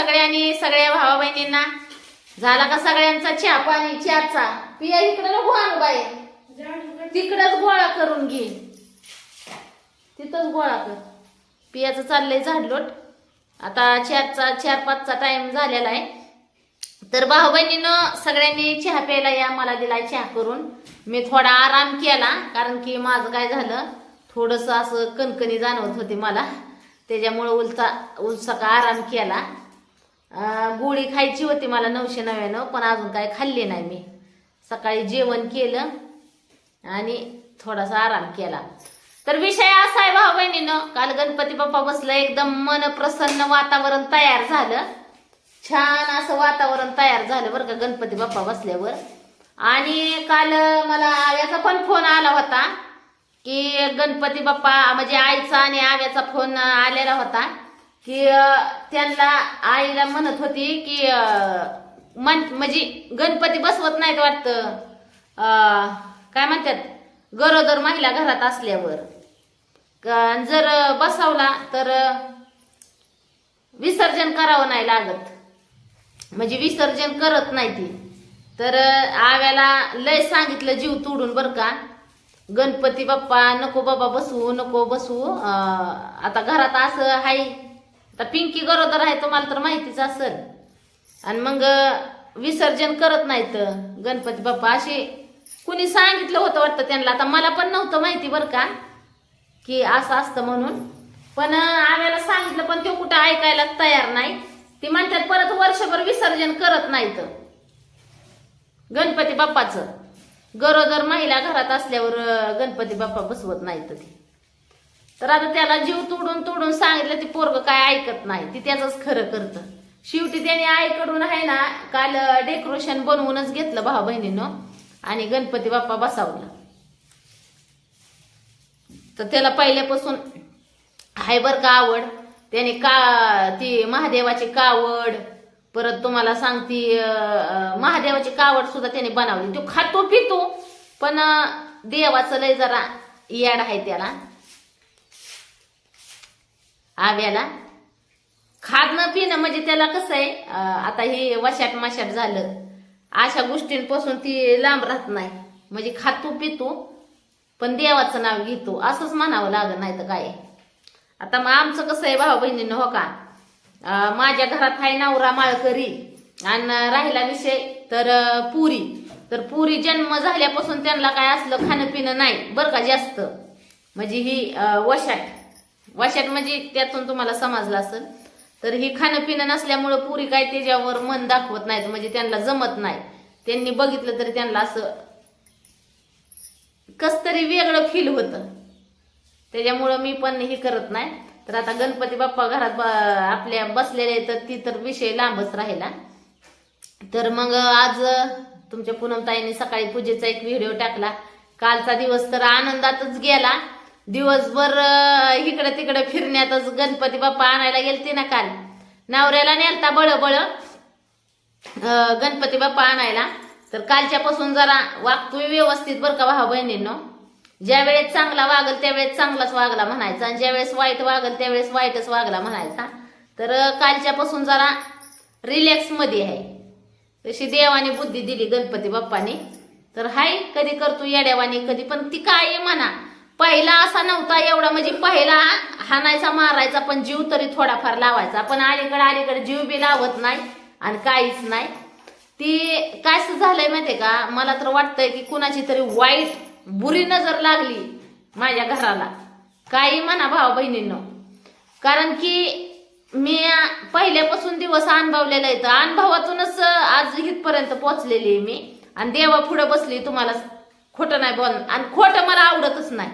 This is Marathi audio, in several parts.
सगळ्यांनी सगळ्या भावा बहिणींना झाला का सगळ्यांचा चहा पाणी चहाचा पिया इकडे नको आणू बाई. तिकडच गोळा करून घे. तिथंच गोळा कर. पियाचं चाललंय झाडलोट. आता चारचा चार पाचचा टाइम झालेला आहे. तर भाऊ बहिणीनं सगळ्यांनी चहा प्यायला या मला दिला चहा करून. मी थोडा आराम केला कारण की माझं काय झालं थोडंसं असं कणकणी जाणवत होते मला. त्याच्यामुळं उलचा उलसाका आराम केला. गोळी खायची होती मला नऊशे नव्याण्णव पण अजून काय खाल्ली नाही मी. सकाळी जेवण केलं आणि थोडासा आराम केला. तर विषय असा आहे भाऊ बहिणीनं काल गणपती बाप्पा बसलं एकदम मन प्रसन्न वातावरण तयार झालं. छान असं वातावरण तयार झालं बरं का गणपती बाप्पा बसल्यावर. आणि काल मला आव्याचा पण फोन आला होता की गणपती बाप्पा म्हणजे आईचा आणि आव्याचा फोन आलेला होता. की त्यांना आईला म्हणत होती की मन म्हणजे गणपती बसवत नाहीत वाटतं. काय म्हणतात? गरोदर महिला घरात असल्यावर. का- जर बसवला तर विसर्जन करावं नाही लागत. म्हणजे विसर्जन करत नाही ती. तर आव्याला लय सांगितलं जीव तोडून बर का. गणपती बाप्पा नको बाबा बसवू नको बसवू आता घरात असं हाय. आता पिंकी गरोदर आहे तुम्हाला तर माहितीच असेल. आणि मग विसर्जन करत नाहीत गणपती बाप्पा असे कुणी सांगितलं होतं वाटतं त्यांना. आता मला पण नव्हतं माहिती बरं का की असं असतं म्हणून. पण आम्हाला सांगितलं पण तो कुठं ऐकायला तयार नाही. ती म्हणतात परत वर्षभर विसर्जन करत नाहीत गणपती बाप्पाचं. गरोदर महिला घरात असल्यावर गणपती बाप्पा बसवत नाहीत ती. तर आता त्याला जीव तोडून तोडून सांगितलं ते पोरग काय ऐकत नाही. ती त्याच खरं करतं. शेवटी त्याने आईकडून आहे ना काल डेकोरेशन बनवूनच घेतलं भाऊ बहिणीनं आणि गणपती बाप्पा बसावला. तर त्याला पहिल्यापासून हाय बर का आवड. त्याने का ती महादेवाची कावड परत तुम्हाला सांगती महादेवाची कावड सुद्धा त्याने बनवली. तो खातो पितो पण देवाचं लय जरा याड आहे त्याला. आव्याला. खाणं पिणं म्हणजे त्याला कसं आहे आता हे वशाट माशाट झालं. अशा गोष्टींपासून ती लांब राहत नाही. म्हणजे खातो पितो पण देवाचं नाव घेतो असंच म्हणावं लागलं नाही तर काय आता मग आमचं कसं आहे भाऊ बहिणीनं हो का? माझ्या घरात आहे नवरा माळकरी आणि राहिला विषय तर पुरी. तर पुरी जन्म झाल्यापासून त्यांना काय असलं खाणं पिणं नाही बरं का जास्त. म्हणजे ही वशाट. वशाट म्हणजे त्यातून तुम्हाला समजलं असेल. तर ही खाणं पिणं नसल्यामुळं पुरी काय त्याच्यावर मन दाखवत नाहीत म्हणजे त्यांना जमत नाही. त्यांनी बघितलं तरी त्यांना असं कस तरी वेगळं फील होतं. त्याच्यामुळं मी पण हे करत नाही. तर आता गणपती बाप्पा घरात ब- आपल्या बसलेले आहेत, तर ती तर विषय लांबच राहिला. तर मग आज तुमच्या पूनमताईने सकाळी पूजेचा एक व्हिडिओ टाकला. कालचा दिवस तर आनंदातच गेला. दिवसभर इकडे इकडं तिकडं फिरण्यातच गणपती बाप्पा आणायला गेलते ना काल. नवऱ्याला नेलता बळ बळ गणपती बाप्पा आणायला. तर कालच्यापासून जरा वागतोय व्यवस्थित बरं का भाऊ बहिणींनो. ज्या वेळेस चांगला वागल त्यावेळेस चांगलाच वागला म्हणायचा. आणि ज्या वेळेस वाईट वागल त्यावेळेस वाईटच वागला म्हणायचा. तर कालच्यापासून जरा रिलॅक्समध्ये आहे. तशी देवाने बुद्धी दिली गणपती बाप्पाने. तर हाय कधी करतो येड्यावानी कधी पण ती काय म्हणा. पहिला असा नव्हता एवढा म्हणजे पहिला हाणायचा मारायचा पण जीव तरी थोडाफार लावायचा. पण अलीकडे अलीकडे जीव बी लावत नाही आणि काहीच नाही. ती काय झालंय माहितीये का? मला तर वाटतंय की कुणाची तरी वाईट बुरी नजर लागली माझ्या घराला. काही म्हणा भाऊ बहिणींनो. कारण की मी पहिल्यापासून दिवस अनुभवलेला आहे. तर अनुभवातूनच आज इथपर्यंत पोहोचलेली आहे मी. आणि देवा पुढे बसली तुम्हाला खोटं नाही बोल आणि खोटं मला आवडतच नाही.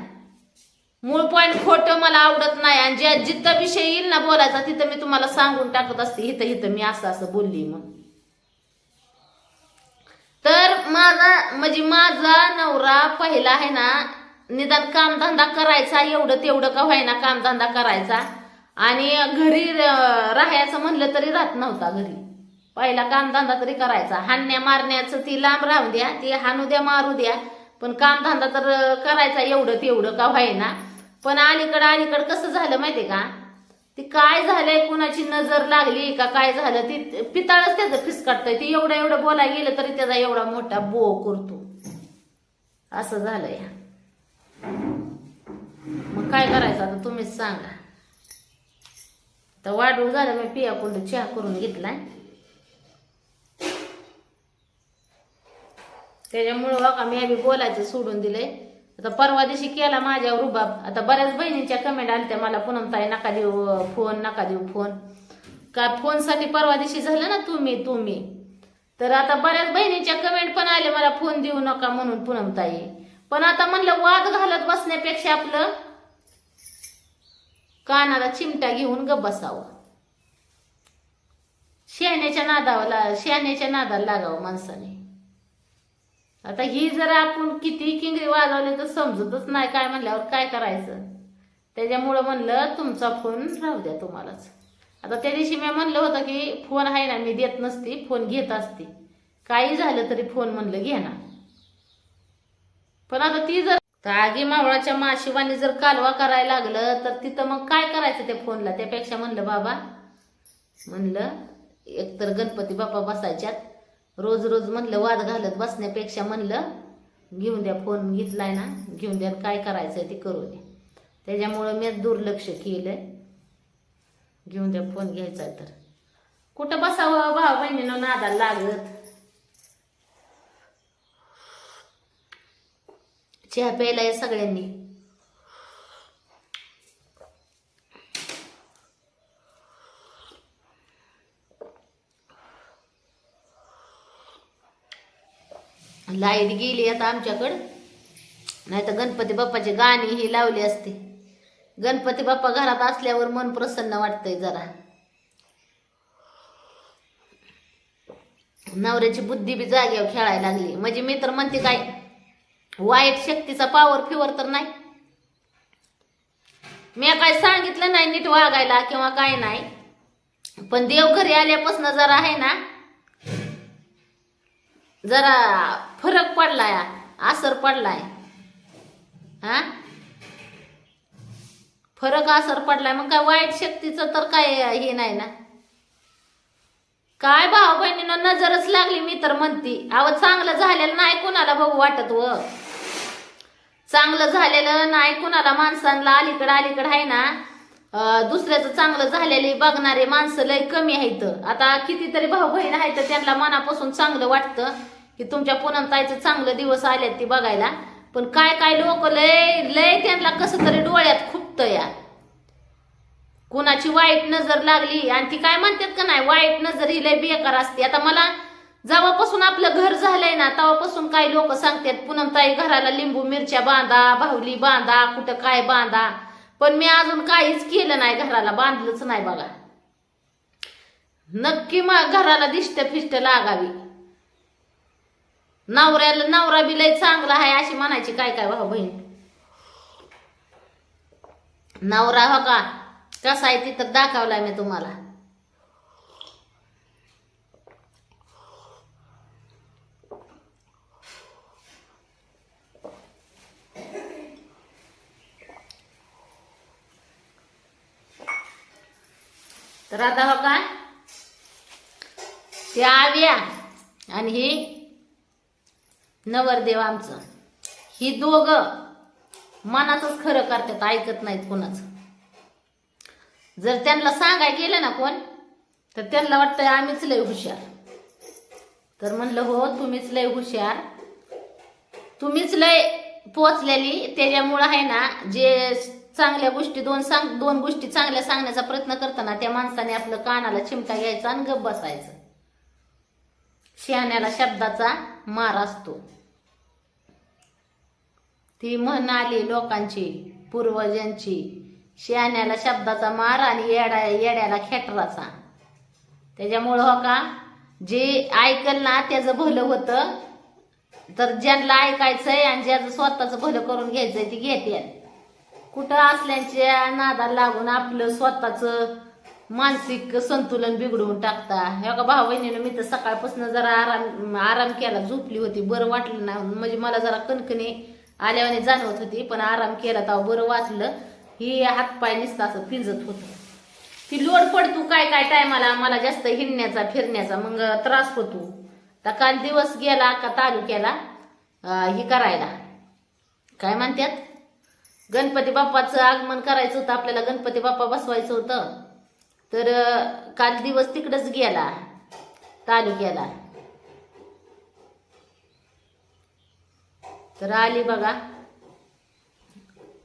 मूळ पॉईंट खोटं मला आवडत नाही. आणि ज्या जिथं विषय येईल ना बोलायचा तिथं मी तुम्हाला सांगून टाकत असते. इथं इथं मी असं असं बोलली मग तर माझा म्हणजे माझा नवरा पहिला आहे ना निदान कामधंदा करायचा. एवढं तेवढं का व्हायना कामधंदा करायचा. आणि घरी राहायचं म्हणलं तरी राहत नव्हता घरी. पहिला कामधंदा तरी करायचा. हाणण्या मारण्याचं ती लांब राहू द्या. ती हाणू द्या मारू द्या. पण कामधंदा तर करायचा एवढं तेवढं का व्हायना. पण अलीकडं अलीकडं कसं झालं माहितीये का? ती काय झालंय कुणाची नजर लागली का काय झालं ती पिताळच त्याचं फिसकाटतंय. ती एवढं एवढं बोलायला गेलं तरी त्याचा एवढा मोठा बो करतो. असं झालंय मग काय करायचं आता तुम्हीच सांगा. तर वाढवून झालं मी पिया कोंड चहा करून घेतलाय. त्याच्यामुळं बघा मी आम्ही बोलायचं सोडून दिलंय. आता परवा दिवशी केला माझ्यावर रुबाब. आता बऱ्याच बहिणींच्या कमेंट आल्या मला पुनमताई नका देऊ फोन नका देऊ फोन का फोनसाठी परवा दिवशी झालं ना तुम्ही तुम्ही. तर आता बऱ्याच बहिणींच्या कमेंट पण आले मला फोन देऊ नका म्हणून पुनमताई पण आता म्हणलं वाद घालत बसण्यापेक्षा आपलं कानाला चिमटा घेऊन ग बसावं. शेण्याच्या नादाला शेण्याच्या नादाला लागावं माणसाने. आता ही जर आपण किती किंगरी वाजवले तर समजतच नाही काय म्हणल्यावर काय करायचं. त्याच्यामुळं म्हणलं तुमचा फोन राहू द्या तुम्हालाच. आता त्या दिवशी मी म्हणलं होतं की फोन आहे ना मी देत नसती फोन घेत असते. काही झालं तरी फोन म्हणलं घे ना. पण आता ती जर आगी मावळाच्या माशिवाने जर कालवा करायला लागलं तर तिथं मग काय करायचं त्या फोनला? त्यापेक्षा म्हणलं बाबा म्हणलं एकतर गणपती बाप्पा बसायच्यात. रोज रोज म्हणलं वाद घालत बसण्यापेक्षा म्हणलं घेऊन द्या फोन घेतलाय ना घेऊन द्या काय करायचं ते करू द्या. त्याच्यामुळं मी दुर्लक्ष केलं घेऊन द्या फोन घ्यायचा तर. कुठं बसावं हो भाऊ बहिणीनं नादा लागत चहा प्यायलाय सगळ्यांनी. लाइट गेली आता आमच्याकडं. नाही तर गणपती बाप्पाची गाणी ही लावली असते. गणपती बाप्पा घरात असल्यावर मन प्रसन्न वाटतंय जरा. नवऱ्याची बुद्धी बी जाग्यावर खेळायला लागली. म्हणजे मी तर म्हणते काय वाईट शक्तीचा पावर फिवर तर नाही. मी काय सांगितलं नाही नीट वागायला किंवा काय नाही. पण देव घरी आल्यापासून जरा आहे ना जरा फरक पडलाय असर पडलाय. हा? फरक असर पडलाय मग काय वाईट शक्तीचं तर काय हे नाही ना? काय भाऊ बहिणीनं नजरच लागली मी तर म्हणती. अव चांगलं झालेलं नाही कुणाला बघू वाटत व. चांगलं झालेलं नाही कुणाला माणसांना अलीकडं अलीकडं आहे ना. दुसऱ्याचं चांगलं झालेले बघणारे माणसं लय कमी आहेत. आता कितीतरी भाऊ बहीण आहेत त्यांना मनापासून चांगलं वाटतं. की तुमच्या पुनमताईचं चांगलं दिवस आलेत ती बघायला. पण काय काय लोक लय लय त्यांना कसं तरी डोळ्यात खुपतं या. कुणाची वाईट नजर लागली आणि ती काय म्हणतात का नाही वाईट नजर ही लय बेकार असते. आता मला जेव्हापासून आपलं घर झालंय ना तेव्हापासून काही लोक सांगतात पुनमताई घराला लिंबू मिरच्या बांधा बाहुली बांधा कुठं काय बांधा. पण मी अजून काहीच केलं नाही घराला बांधलंच नाही बघा. नक्की मग घराला दिष्ट फिष्ट लागावी. नवऱ्याला नवरा बी लय चांगला आहे अशी म्हणायची काय काय भाऊ बहीण? नवरा हो का? कसा आहे ती तर दाखवलाय मी तुम्हाला. तर आता हो का? त्या आव्या आणि ही नवरदेव आमचं. ही दोघं मनाचंच खरं करतात ऐकत नाहीत कोणाचं. जर त्यांना सांगाय गेलं ना कोण तर त्यांना वाटतंय आम्हीच लय हुशार. तर म्हणलं हो तुम्हीच लय हुशार. तुम्हीच लय पोचलेली. त्याच्यामुळं आहे ना जे चांगल्या गोष्टी दोन सांग दोन गोष्टी चांगल्या सांगण्याचा प्रयत्न करताना त्या माणसाने आपलं कानाला चिमटा घ्यायचा आणि गप बसायचं. शहाण्याला शब्दाचा मार असतो. ती म्हण आली लोकांची पूर्वजांची शहाण्याला शब्दाचा मार आणि येड्या येड्याला खेटराचा. त्याच्यामुळं हो का जे ऐकल ना त्याचं भलं होतं. तर ज्यांना ऐकायचंय आणि ज्याचं स्वतःचं भलं करून घ्यायचंय ती घेते कुठं असल्याच्या नादाला लागून आपलं स्वतःचं मानसिक संतुलन बिघडवून टाकता. हे का भाऊ बहिणीनं मी तर सकाळपासून जरा आराम आराम केला झोपली होती. बरं वाटलं ना म्हणजे मला जरा कणकणी आल्यावाने जाणवत होती पण आराम केला तर बरं वाचलं ही हातपाय निसता असं पिंजत होतं. ती लोड पडतो काय काय टायमाला मला जास्त हिंडण्याचा फिरण्याचा मग त्रास होतो. तर काल दिवस गेला का तालुक्याला हे करायला. काय म्हणतात? गणपती बाप्पाचं आगमन करायचं होतं आपल्याला गणपती बाप्पा बसवायचं होतं. तर काल दिवस तिकडंच गेला तालुक्याला. तर आली बघा.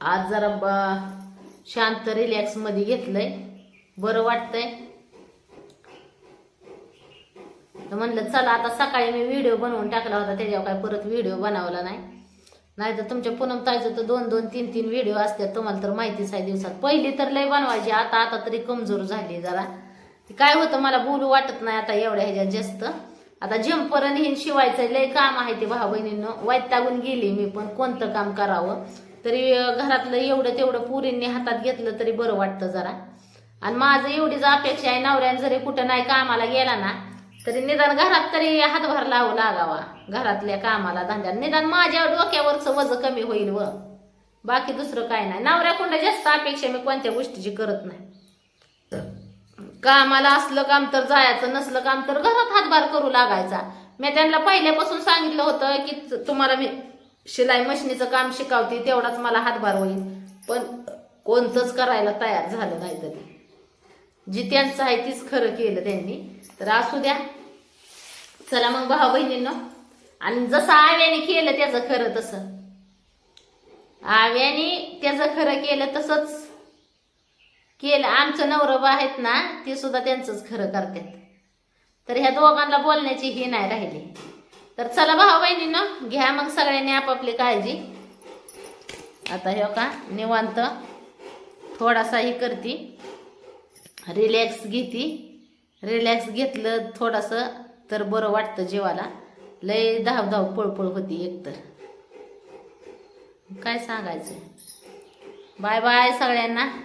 आज जरा ब- शांत रिलॅक्समध्ये घेतलंय. बरं वाटतंय. तर म्हणलं चला आता सकाळी मी व्हिडिओ बनवून टाकला होता त्याच्यावर काय परत व्हिडिओ बनवला नाही. नाही तर तुमच्या पूनम ताईचं तर दोन दोन तीन तीन व्हिडिओ असतात तुम्हाला तर माहितीच आहे दिवसात. पहिली तर लय बनवायची आता आता तरी कमजोर झाली जरा. काय होतं मला बोलू वाटत नाही आता एवढ्या ह्याच्यात जास्त. आता जम्पर आणि शिवायचं लय काम आहे ते भाऊ बहिणीनं वैतागून गेली मी पण कोणतं काम करावं? तरी घरातलं एवढं तेवढं पुरींनी हातात घेतलं तरी बरं वाटतं जरा. आणि माझं एवढीच अपेक्षा आहे नवऱ्याने जरी कुठं नाही कामाला गेला ना तरी निदान घरात तरी हातभार लावू लागावा. घरातल्या कामाला धंद्याला. निदान माझ्या डोक्यावरचं वज कमी होईल व. बाकी दुसरं काय नाही. नवऱ्याकडं जास्त अपेक्षा मी कोणत्या गोष्टीची करत नाही. कामाला असलं काम तर जायचं नसलं काम तर घरात हातभार करू लागायचा. मी त्यांना पहिल्यापासून सांगितलं होतं की तुम्हाला मी शिलाई मशिनीचं काम शिकावते तेवढाच मला हातभार होईल. पण कोणतंच करायला तयार झालं नाही तरी जी त्यांचं आहे तीच खरं केलं त्यांनी. तर असू द्या. चला मग भाऊ बहिणींना. आणि जसं आव्याने केलं त्याचं खरं तसं. आव्याने त्याचं खरं केलं तसंच केलं आमचं नवरबा आहेत ना ते सुद्धा त्यांचंच खरं करतात. तर ह्या दोघांना बोलण्याची ही नाही राहिली. तर चला भाऊ बहिणीनं घ्या मग सगळ्यांनी आपापली काळजी. आता हे का निवांत थोडासा ही करती. रिलॅक्स घेती. रिलॅक्स घेतलं थोडंसं तर बरं वाटतं जीवाला. लय धाव धाव पळपळ होती एकतर. काय सांगायचं? बाय बाय सगळ्यांना.